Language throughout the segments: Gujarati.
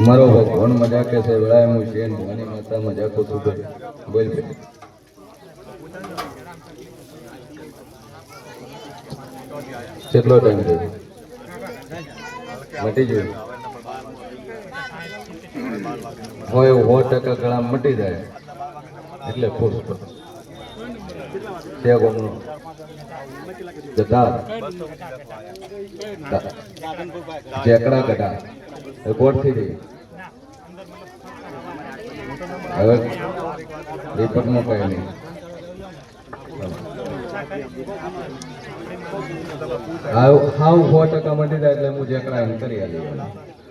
મારો ભગવાન મજાકે છે વેળાએ હું શેન ભવાની માતા મજાકો છું બોલ કેટલો ટાઈમ થયો? મટી ગયું? હોય સો ટકા ગળા મટી જાય. એટલે ખુશ છે ગમનો. જતા. થઈ ગઈ. હવે રિપોર્ટમાં કઈ નહીં. હાવ સો ટકા મટી જાય એટલે હું જેકડા એમ કરી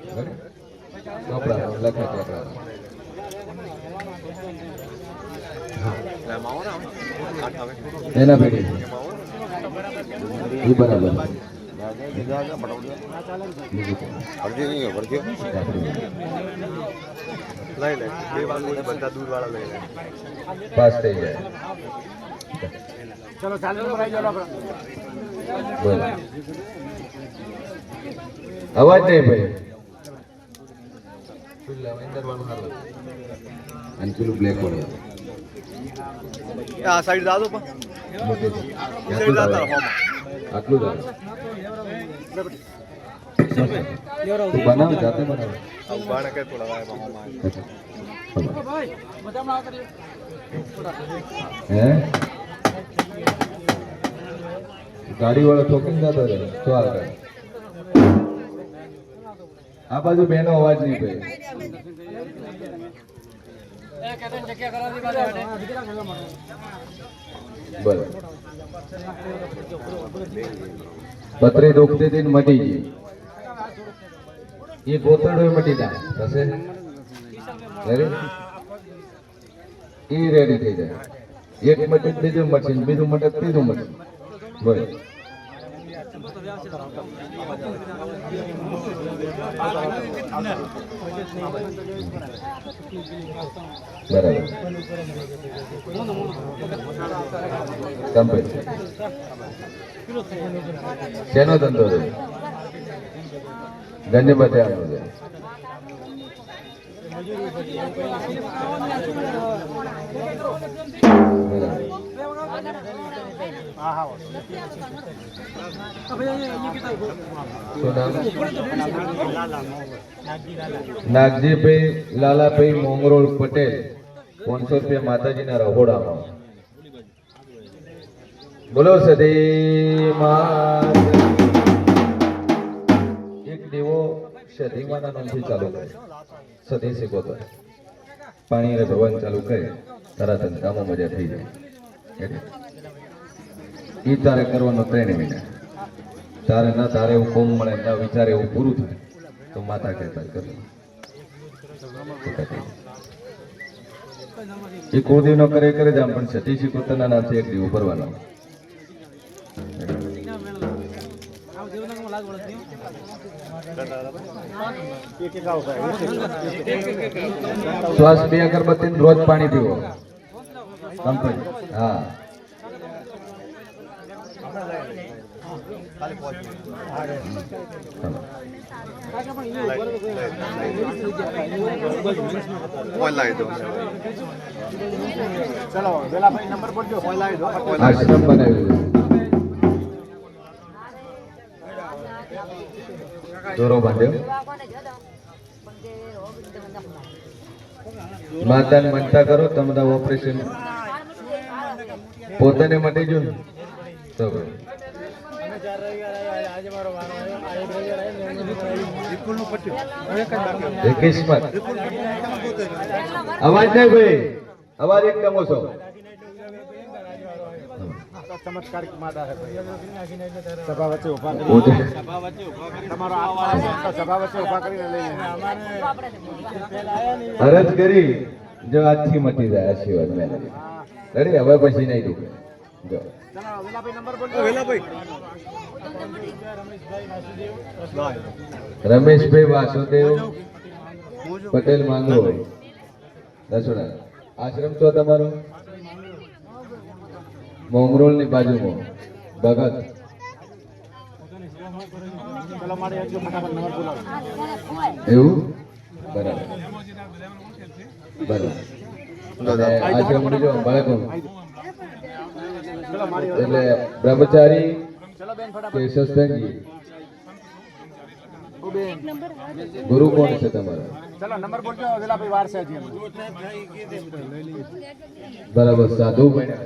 બરાબર? કપડા લખે ચેકડા એના ભેગી. એ બરાબર. બીજું કંઈ. લઈ લે. બે વાળા બધા દૂર વાળા લઈ લે. પાસ થઈ જાય. ચલો ચાલુ અવાજ નહીં ભાઈ. અને પેલું બ્લેક વાળું આ સાઈડ દાદો પણ. સાઈડ આટલું બનાવ જાતે બનાવ. બાણે થોડા હે? ગાડી વાળો ઠોકીને જતો રહે. તો આગળ આ બાજુ બેનો અવાજ નહીં ભાઈ પતરી દુખતી હતી મટી ગઈ. એ ગોતડો મટી જાય. થશે? એ રેડી થઈ જાય. એક મટે બીજું મટશે ને બીજું મટે ત્રીજું મટશે બરાબર. શેનો ધંધો છે. શું નામ? નાગજીભાઈ લાલાભાઈ મોંગરોળ પટેલ, પાંચસો રૂપિયા માતાજીના રહોડામાં. બોલો સદી એક દેવો સદીમાના નામથી ચાલુ કરે સદી ગોતો પાણી રે ભવન ચાલુ કરે જ કામો મજા થઈ જાય. ઈ તારે કરવાનો ત્રણ મહિના તારે ના તારે એવું કોમ મળે, ના વિચારે એવું પૂરું થાય, તો માતા કહેતા કરવું એ કુળદેવ નો કરે કરે જ આમ પણ સતીશી પોતાના નાથે એક દીવ ભરવાનો. શ્વાસ બે અગરબત્તી ને રોજ પાણી પીવો કંપની હા ફોન લાવી દો ચલો વેલા ભાઈ નંબર બોલજો ફોન લાવી દો આશ્રમ બનાવ્યું દોરો બાંધ્યો. માતાને મનતા કરો તમને ઓપરેશન પોતાને મટી જો ને? તો ભાઈ. આજે મારો વારો એ કિસ્મત અવાજ નહીં ભાઈ. અવાજ એકદમ ઓછો. ચમત્કારિક માતા છે સભા વચ્ચે ઊભા કરી. પોતે તમારો આત્મા સભા વચ્ચે ઊભા કરીને લઈ અરજ કરી જો આજથી મટી જાય આશીર્વાદ મેં રેડી? હવે પછી નહીં દુખે. જો. રમેશભાઈ વાસુદેવ. પટેલ માંગરો દસોડા આશ્રમ છો તમારો? મોંગરોળની બાજુમાં. ભગત. એવું? બરાબર. બરાબર. એટલે બ્રહ્મચારી કે ગુરુ કોણ છે તમારા? બરાબર, સાધુ બન્યા.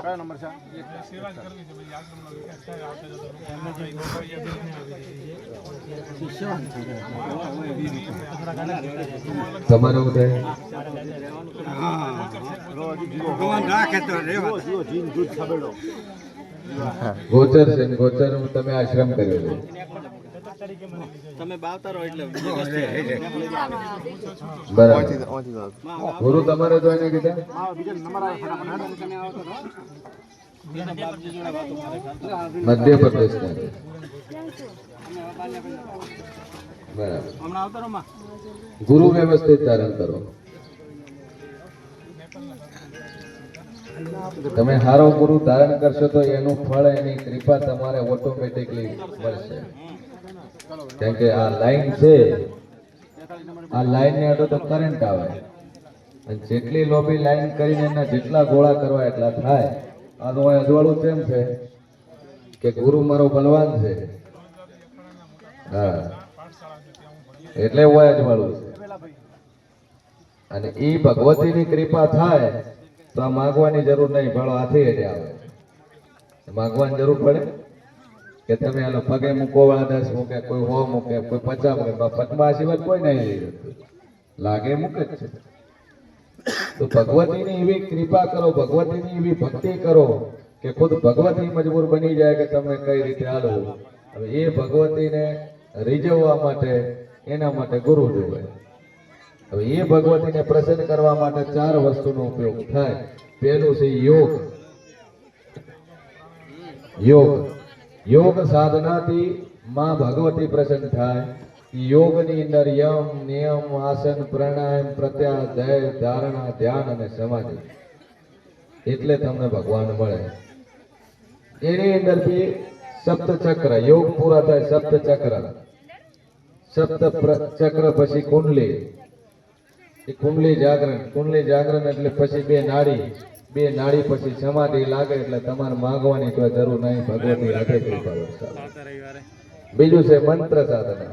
કયો નંબર છે? તમારો ગોચર છે ગોચર તમે આશ્રમ કર્યો ગોચર તમે બાવતા રહો એટલે બરાબર. ગુરુ તમારે તો એને કીધા? હા બીજો નંબર આવે ફટાફટ. મધ્યપ્રદેશ બરાબર. હમણાં આવતો રહો માં. ગુરુ વ્યવસ્થિત ધારણ કરો. તમે હારો ગુરુ ધારણ કરશો તો એનું ફળ એની કૃપા તમારે ઓટોમેટિકલી મળશે. કેમ કે આ લાઈન છે, આ લાઈન ને અડો તો કરંટ આવે. જેટલી લોબી લાઈન કરીને એના જેટલા ગોળા કરવા એટલા થાય. આ તો અહીં અજવાળું કેમ છે? કે ગુરુ મારો બલવાન છે. હા. એટલે હું અજવાળું છે. અને એ ભગવતીની કૃપા થાય, તો આ માગવાની જરૂર નહીં, ભાડો હાથી હેઠે આવે. માગવાની જરૂર પડે. કે તમે આનો પગે મૂકો વાદસ દસ મૂકે કોઈ હો મૂકે, કોઈ પચા મૂકે બા પદ્મા સિવાય કોઈ નહીં લાગે મૂકે જ છે. તો ભગવતીની એવી કૃપા કરો, ભગવતીની એવી ભક્તિ કરો કે ખુદ ભગવતી મજબૂર બની જાય કે તમે કઈ રીતે હાલો. હવે એ ભગવતીને રીઝવવા માટે, એના માટે ગુરુ જોવે. હવે એ ભગવતીને પ્રસન્ન કરવા માટે ચાર વસ્તુનો ઉપયોગ થાય. પહેલું છે યોગ. યોગ. યોગ સાધનાથી માં ભગવતી પ્રસન્ન થાય. યોગની અંદર યમ, નિયમ, આસન, પ્રાણાયામ પ્રત્યાધ્યાય ધારણા, ધ્યાન અને સમાધિ. એટલે તમને ભગવાન મળે. એની અંદરથી સપ્ત ચક્ર યોગ પૂરા થાય સપ્તચક્ર. સપ્ત ચક્ર પછી કુંડલી. એ કુંડલી જાગરણ. કુંડલી જાગરણ એટલે પછી બે નાડી. બે નાળી પછી સમાધિ લાગે એટલે તમારે માગવાની કોઈ જરૂર નહીં ભગવતી હાથે કૃપા વરસાદ. બીજું છે મંત્ર સાધના.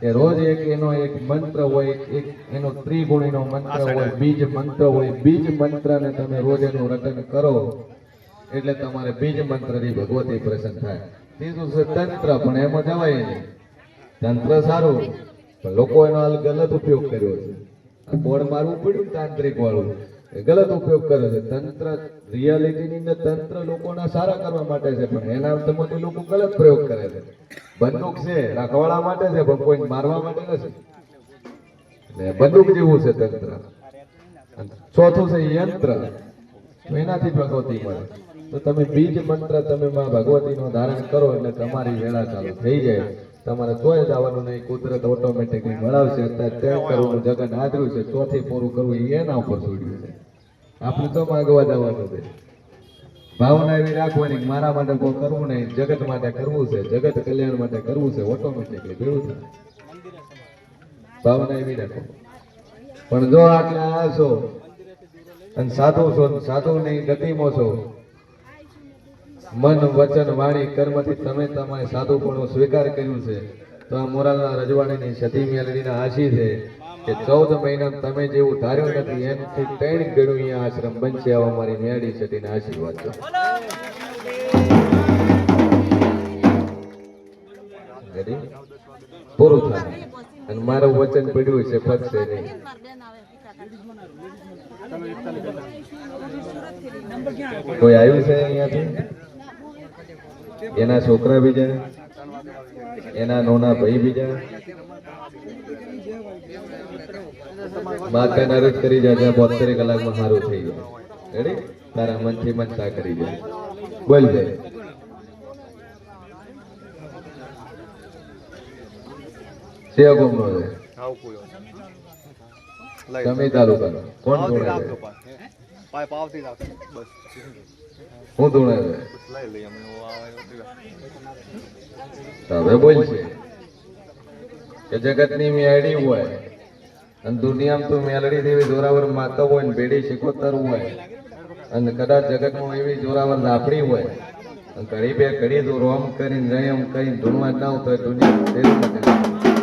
કે રોજ એક એનો એક મંત્ર હોય એક- એનો ત્રિગુણીનો મંત્ર હોય બીજ મંત્ર હોય. બીજ મંત્રને તમે રોજ એનું રટન કરો એટલે તમારે બીજ મંત્રથી ભગવતી પ્રસન્ન થાય. ત્રીજું છે તંત્ર પણ એમાં જવાય નહીં. તંત્ર સારું પણ લોકો એનો અલગ ગલત ઉપયોગ કર્યો છે. બોર્ડ મારવું પડ્યું તાંત્રિક વાળું? ગલત ઉપયોગ કરે છે. તંત્ર રિયાલિટીની અંદર તંત્ર લોકોના સારા કરવા માટે છે, પણ એના અર્થમાંથી લોકો ગલત પ્રયોગ કરે છે. બંદૂક છે, રાખવાળા માટે છે, પણ કોઈ મારવા માટે નથી. એટલે બંદૂક જેવું છે તંત્ર. ચોથું છે યંત્ર. તો એનાથી ભગવતી મળે. તો તમે બીજ મંત્ર તમે માં ભગવતીનો ધારણ કરો એટલે તમારી વેળા ચાલુ થઈ જાય. તમારે તોય જવાનું નહીં, કુદરત ઓટોમેટિકલી મળાવશે. અત્યારે તેમ કરવું જગન આદર્યું છે, ચોથી પૂરું કરવું એના ઉપર છોડ્યું છે આપણે તો માગવા જવાનું છે. ભાવના એવી રાખવાની મારા માટે કોઈ કરવું નહીં. જગત માટે કરવું છે. જગત કલ્યાણ માટે કરવું છે. ઓટોમેટિકલી ભેળું થાય. ભાવના એવી રાખો. પણ જો આટલા આ છો અને સાધુ છો સાધુની ગતિમાં છો, મન, વચન, વાણી, કર્મથી તમે તમારે સાધુપણું સ્વીકાર કર્યું છે, તો આ મોરાલના રજવાડીની સતી મેલડીના આશી છે. કે ચૌદ મહિના તમે જેવું ધાર્યું નથી એમથી ત્રણ ગણું અહીંયા આશ્રમ બનશે, આવા મારી મેળી સતીના આશીર્વાદ છે. પૂરું થાય. અને મારું વચન પડ્યું છે, ફરશે નહીં. કોઈ આવ્યું છે અહીંયાથી? એના છોકરા બીજા, એના નોના ભાઈ બીજા? માતા નરજ કરી જાય બોતેર કલાકમાં સારું થઈ જાય. રેડી તારા મનથી મનતા કરી જાય. બોલ ભાઈ. સેવા છે તમે કોણ બસ. હું ધોણે બોલ છે કે જગતની મેળી હોય અને દુનિયામાં તો મેલડી દેવી જોરાવર માતા હોય ને ભેડી શીખોતર હોય. અને કદાચ જગતમાં એવી જોરાવર લાફડી હોય. ઘડી બે ઘડી તો રોમ કરીને રયમ કરીને ધૂણવા ના તો એ દુનિયા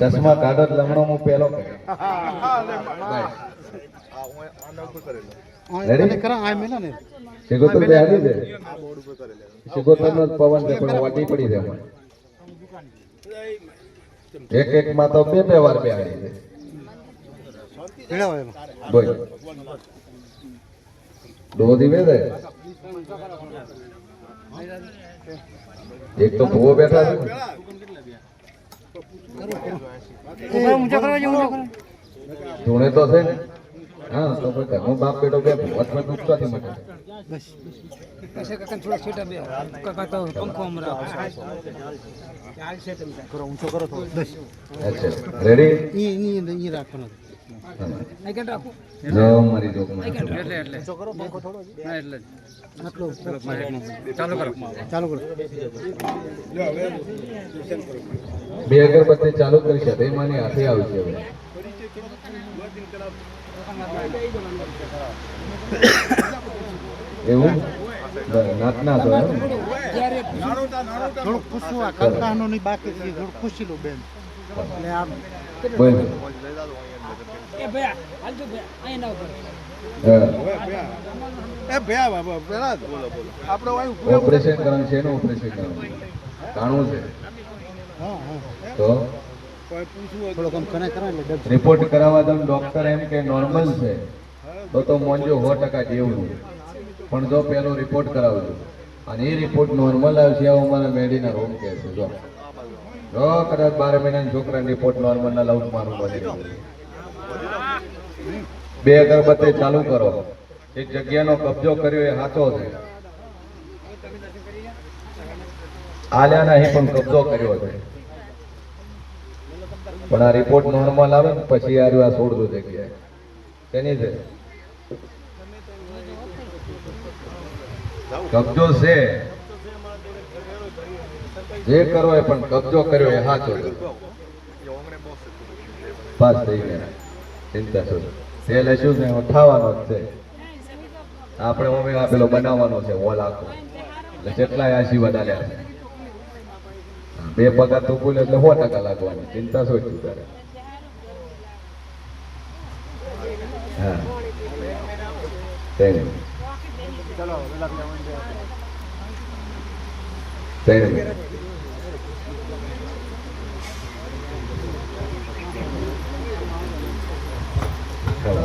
ચશ્મા કાઢો લમણો હું પેલો કરે. આ હું આના ઉપર કરેલો Ready? કરા આ મેલા ને. શિકોતર બેહાડી છે શિકોતર નો પવન છે પણ વાટી પડી જાય એક એક માં તો બે બે વાર બેહાડી છે ભેળા હોય બોલ. દો દિવે છે એક તો ભૂવો બેઠા છે ધૂણે તો છે ને. હા તો પછી હું બાપ બેટો બે અથવા દુખતાથી માટે. બસ કરો ઊંચો કરો તો બસ અચ્છા રેડી ઈ ઈ ઈ રાખવાનો જો મારી જોકમાં ઊંચો કરો પંખો થોડો આટલો ચાલુ કરો ચાલુ કરો બે અગરબત્તી ચાલુ કરી છે તેમાંની આવી છે હવે. એવું? નાતના તો થોડુંક પૂછવું આ કાકાનો ની બાકી થોડુંક પૂછી લો બેન. એટલે આમ. બોલ લઈ જાતો અહીંયા હા. એ ભયા બાબા પેલા બોલો બોલો આપણે વાયુ ઓપરેશન કરવાનું છે એનું ઓપરેશન કરવાનું જાણવું છે. હા હા. તો? રિપોર્ટ કરાવવા તો ડોક્ટર એમ કે નોર્મલ છે. તો તો મોંજો સો ટકા જેવું પણ જો પેલો રિપોર્ટ કરાવજો. અને એ રિપોર્ટ નોર્મલ આવશે આવું મારા મેડીના રૂમ કહે છે જો. જો કદાચ બાર મહિનાના છોકરા રિપોર્ટ નોર્મલ ના લઉં મારું બની ગયું. બે અગરબત્તી ચાલુ કરો. એ જગ્યાનો કબજો કર્યો, એ સાચો છે. આલ્યા નહીં પણ કબજો કર્યો છે. પણ આ રિપોર્ટ નોર્મલ આવે ને, પછી રહ્યું આ છોડતું જગ્યાએ. તેની છે. કબજો છે. જે કરો એ પણ કબજો કર્યો, એ સાચો પાસ થઈ ગયા. ચિંતા શું સેલ શું એમાં ખાવાનો જ છે. આપણે મમ્મી આપેલો બનાવવાનો છે વોલ આખો એટલે કેટલાય આશીર્વાદ આલ્યા છે. બે પગાર તો બોલે એટલે સો ટકા લાગવાની. ચિંતા શું છું તારે? હા. ત્રણ ત્રણ એ છે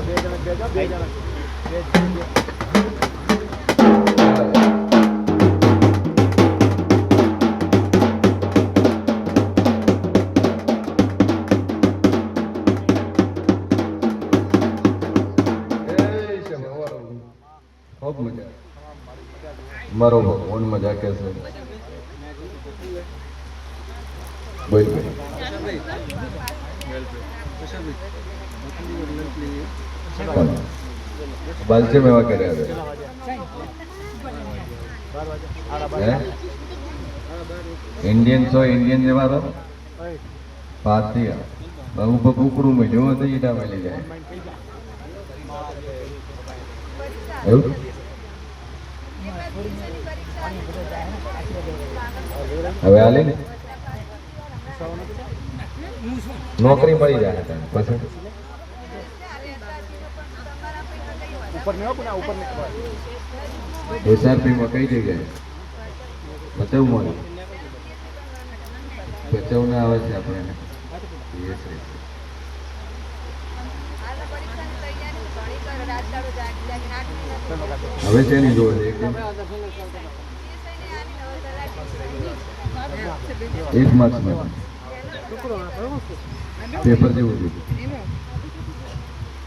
મારો. ભગવાન મજા કે છે બોલ બોલ કોણ? બાલચે મેવા કર્યા છે હે ઇન્ડિયન છો ઇન્ડિયન જેવા તો પાસ થઈ ગયા બાબુ પર કુકડું મળ્યું હોય તો ઈટા મળી જાય એવું હવે હાલે ને નોકરી મળી જાય તને ઉપર એસઆરપીમાં કઈ જગ્યાએ? ભચાઉ માં ભચાઉ ના આવે છે આપણે. Yes. હવે છે ની જોડે એક? માર્ક્સ મેડમ પેપર જેવું છે.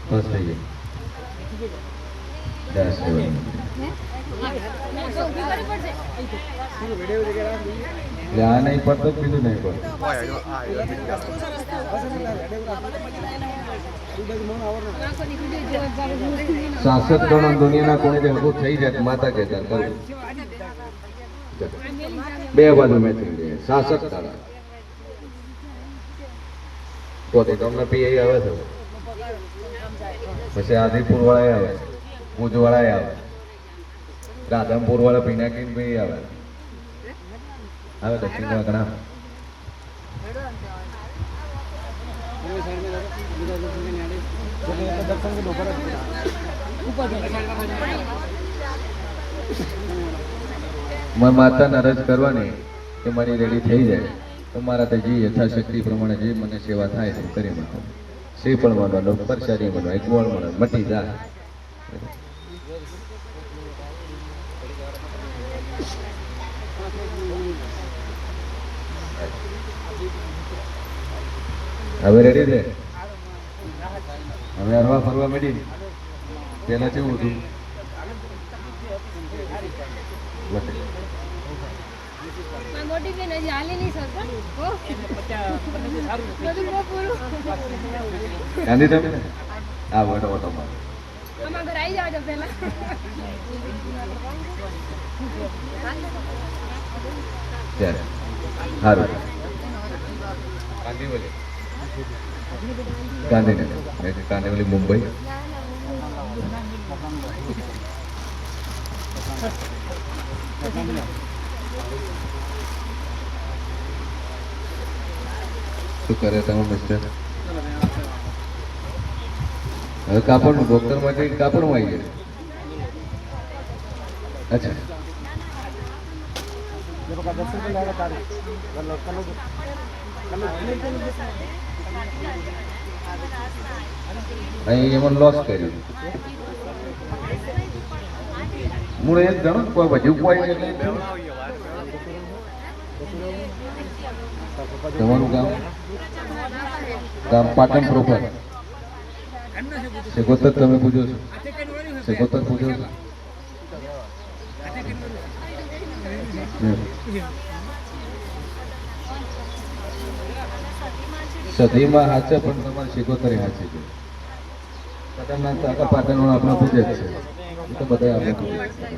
બસ થઈ ગયું. આ નહીં પડતો, બીજું નહીં પડતું. સાસઠ ગણો દુનિયાના કોણે જે હકું થઈ જાય તો માતા કહેતા બે બાજુ મેચિંગ છે. સાસઠ તારા. પોતે તમને પીઆઈ આવે છે. પછી આદિપુર વાળા આવે. ભુજ વાળા આવે. રાધનપુર વાળા પિનાકીન ભાઈ આવે. આવે દક્ષિણ ઘણા. મેં માતાને અરજ કરવાની કે મારી રેડી થઈ જાય. તો મારા જે યથાશક્તિ પ્રમાણે જે મને સેવા થાય તે કરી નાખો. પણ માનવાનો પરસાદી માનવા એક ગોળ માનવાનો મટી જાય હવે રેડી છે? હવે હરવા ફરવા મળી પેલા કેવું હતું? મટી. મોટી હજી હાલી નહીં શકતો? હો. બધું ગાંધી તમે? આ વડો વડો મારો આમાં ઘર આવી જાવ પેલા ત્યારે સારું કાંદીવલી ગાંધીનગર મેં કીધું કાંદીવલી મુંબઈ શું કરે તમે મિસ્ટર હવે કાપડનું ડોક્ટર માટે કાપડમાં આવી જાય અચ્છા. અહીં એમાં લોસ કર્યું. હું એ જ ગણું કોઈ વધુ કોઈ. તમારું ગામ પાટણ પ્રોપર. સિકોતર તમે પૂજો છો. સિકોતર પૂજો છો. સદીમાં હાચે પણ તમારે સિકોતરે હાચે છે કદમના કાકા પાટણનો આપણો પૂજે છે. એ તો બધા આપણે પૂજે છે.